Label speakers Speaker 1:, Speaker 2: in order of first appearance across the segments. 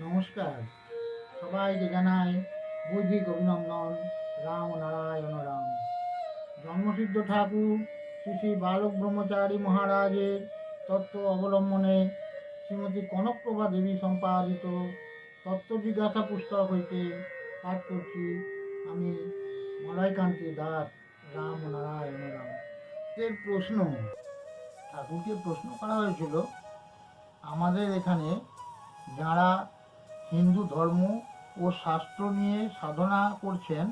Speaker 1: নমস্কার সবাইকে জানাই বৈদিক অভিনন্দন রাম নারায়ণ রাম জন্মসিদ্ধ ঠাকুর শ্রী শ্রী বালক ব্রহ্মচারী মহারাজের তত্ত্ব অবলম্বনে শ্রীমতী কনকপ্রভা দেবী সম্পাদিত তত্ত্ব জিজ্ঞাসা পুস্তক হইতে পাঠ করছি আমি মলয়কান্তি দাস রাম নারায়ণ রাম এর প্রশ্ন, ঠাকুরকে প্রশ্ন করা হয়েছিল, আমাদের এখানে যারা হিন্দু ধর্ম ও শাস্ত্র নিয়ে সাধনা করছেন,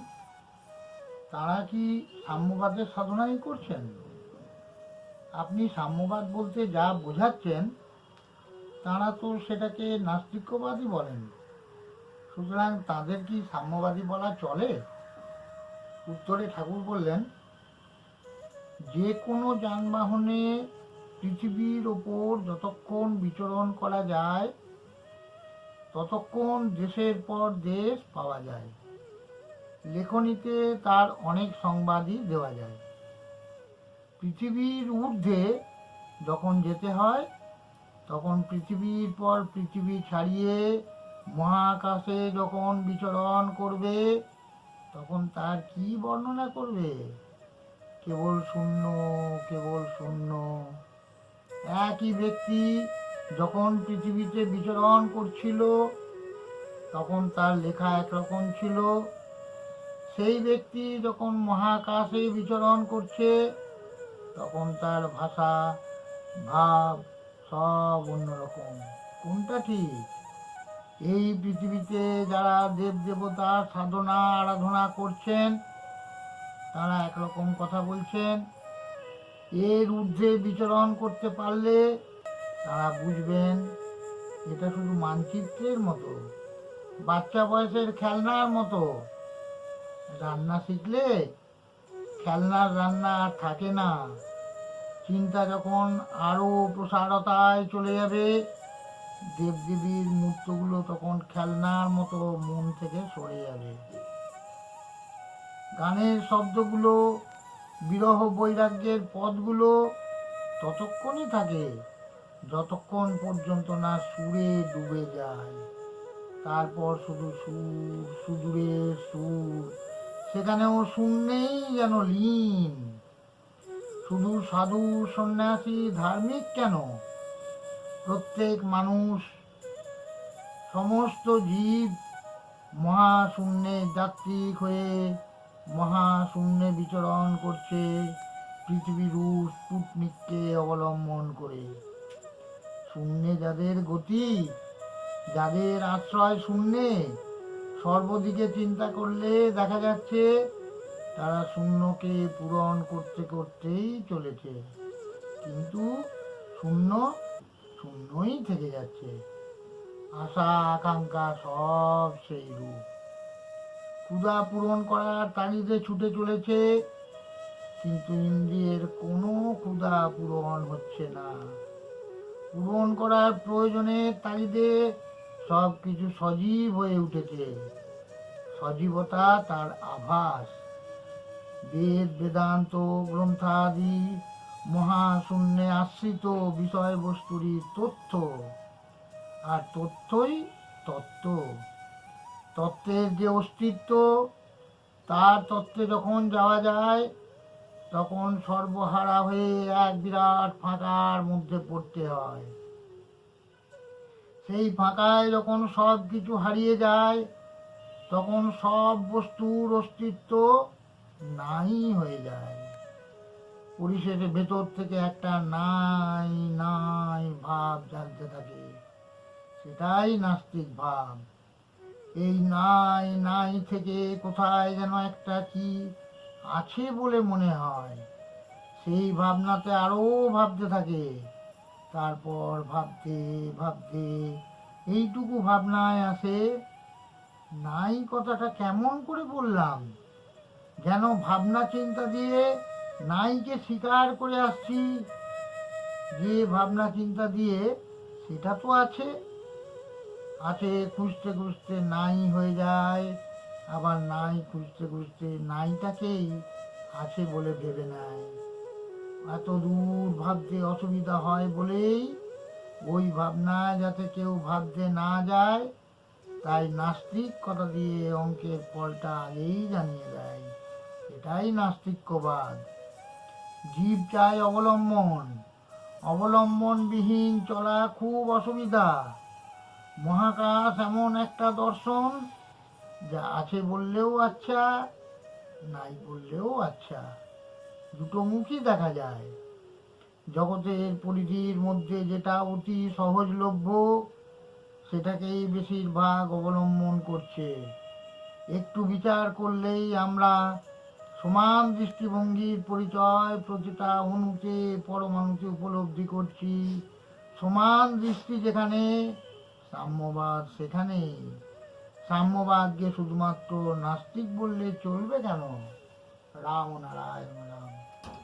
Speaker 1: তারা কি সাম্যবাদের সাধনাই করছেন? আপনি সাম্যবাদ বলতে যা বোঝাচ্ছেন, তারা তো সেটাকে নাস্তিক্যবাদী বলেন। সুতরাং তাদের কি সাম্যবাদী বলা চলে? উত্তরে ঠাকুর বললেন, যে কোনো যানবাহনে পৃথিবীর ওপর যতক্ষণ বিচরণ করা যায়, ততক্ষণ দেশের পর দেশ পাওয়া যায়। লেখনীতে তার অনেক সংবাদই দেওয়া যায়। পৃথিবীর ঊর্ধ্বে যখন যেতে হয়, তখন পৃথিবীর পর পৃথিবী ছাড়িয়ে মহাকাশে যখন বিচরণ করবে তখন তার কি বর্ণনা করবে? কেবল শূন্য কেবল শূন্য। একই ব্যক্তি যখন পৃথিবীতে বিচরণ করছিল, তখন তার লেখা একরকম ছিল। সেই ব্যক্তি যখন মহাকাশে বিচরণ করছে, তখন তার ভাষা, ভাব সব অন্যরকম। কোনটা ঠিক? এই পৃথিবীতে যারা দেব দেবতার সাধনা, আরাধনা করছেন, তারা একরকম কথা বলছেন। এর ঊর্ধ্বে বিচরণ করতে পারলে তারা বুঝবেন, এটা শুধু মানচিত্রের মতো, বাচ্চা বয়সের খেলনার মতো। রান্না শিখলে খেলনার রান্না আর থাকে না। চিন্তা যখন আরও প্রসারতায় চলে যাবে দেবদেবীর মূর্তগুলো তখন খেলনার মতো মন থেকে সরে যাবে গানের শব্দগুলো, বিরহ বৈরাগ্যের পদগুলো ততক্ষণই থাকে, যতক্ষণ পর্যন্ত না সুরে ডুবে যায়। তারপর শুধু সুর, সুদূরের সুর, সেখানেও শূন্যেই যেন লীন। শুধু সাধু সন্ন্যাসী ধার্মিক কেন? প্রত্যেক মানুষ, সমস্ত জীব মহাশূন্যে যাত্রিক হয়ে মহাশূন্যে বিচরণ করছে পৃথিবীর স্পুটনিককে অবলম্বন করে। শূন্যে যাদের গতি, যাদের আশ্রয় শূন্যে, সর্বদিকে চিন্তা করলে দেখা যাচ্ছে তারা শূন্যকে পূরণ করতে করতেই চলেছে। কিন্তু শূন্য শূন্যই থেকে যাচ্ছে। আশা আকাঙ্ক্ষা সব সেই রূপ। ক্ষুধা পূরণ করার তাগিদে ছুটে চলেছে, কিন্তু ইন্দ্রিয়ের কোনো ক্ষুধা পূরণ হচ্ছে না। পূরণ করার প্রয়োজনে তাগিদে সব কিছু সজীব হয়ে উঠেছে। সজীবতা তার আভাস। বেদ, বেদান্ত, গ্রন্থাদি মহাশূন্যে আশ্রিত বিষয়বস্তুরই তথ্য। আর তথ্যই তত্ত্ব। তত্ত্বের যে অস্তিত্ব, তার তত্ত্বে যখন যাওয়া যায়, তখন সর্বহারা হয়ে এক বিরাট ফাঁকার মধ্যে পড়তে হয়। সেই ফাঁকায় যখন সব কিছু হারিয়ে যায়, তখন সব বস্তুর অস্তিত্ব নাই হয়ে যায়। পরিশেষে ভেতর থেকে একটা নাই নাই ভাব জানতে থাকে। সেটাই নাস্তিক ভাব। এই নাই নাই থেকে কোথায় যেন একটা কি আছে বলে মনে হয়। সেই ভাবনাতে আরও ভাবতে থাকে। তারপর ভাবতে ভাবতে এইটুকু ভাবনায় আসে, নাই কথাটা কেমন করে বললাম? যেন ভাবনা চিন্তা দিয়ে নাইকে স্বীকার করে আসছি। যে ভাবনা চিন্তা দিয়ে সেটা তো আছে। আছে খুঁজতে খুঁজতে নাই হয়ে যায়। আবার নাই খুঁজতে খুঁজতে নাইটাকেই আছে বলে ভেবে নেয় এত দূর ভাবতে অসুবিধা হয় বলেই ওই ভাবনা যাতে কেউ ভাবতে না যায়, তাই নাস্তিক কথা দিয়ে অঙ্কের ফলটা আগেই জানিয়ে দেয়। এটাই নাস্তিক্যবাদ। জীব চায় অবলম্বন। অবলম্বনবিহীন চলা খুব অসুবিধা। মহাকাশ এমন একটা দর্শন, যা আছে বললেও আচ্ছা নাই বললেও আচ্ছা। দুটো মুখই দেখা যায়। জগতের পরিধির মধ্যে যেটা অতি সহজলভ্য, সেটাকেই বেশিরভাগ অবলম্বন করছে। একটু বিচার করলেই আমরা সমান দৃষ্টিভঙ্গির পরিচয় প্রতিটা অণুতে পরমাণুতে উপলব্ধি করছি। সমান দৃষ্টি যেখানে, সাম্যবাদ সেখানে। সাম্যবাদকে শুধুমাত্র নাস্তিক বললে চলবে কেন? রাম নারায়ণ রাম।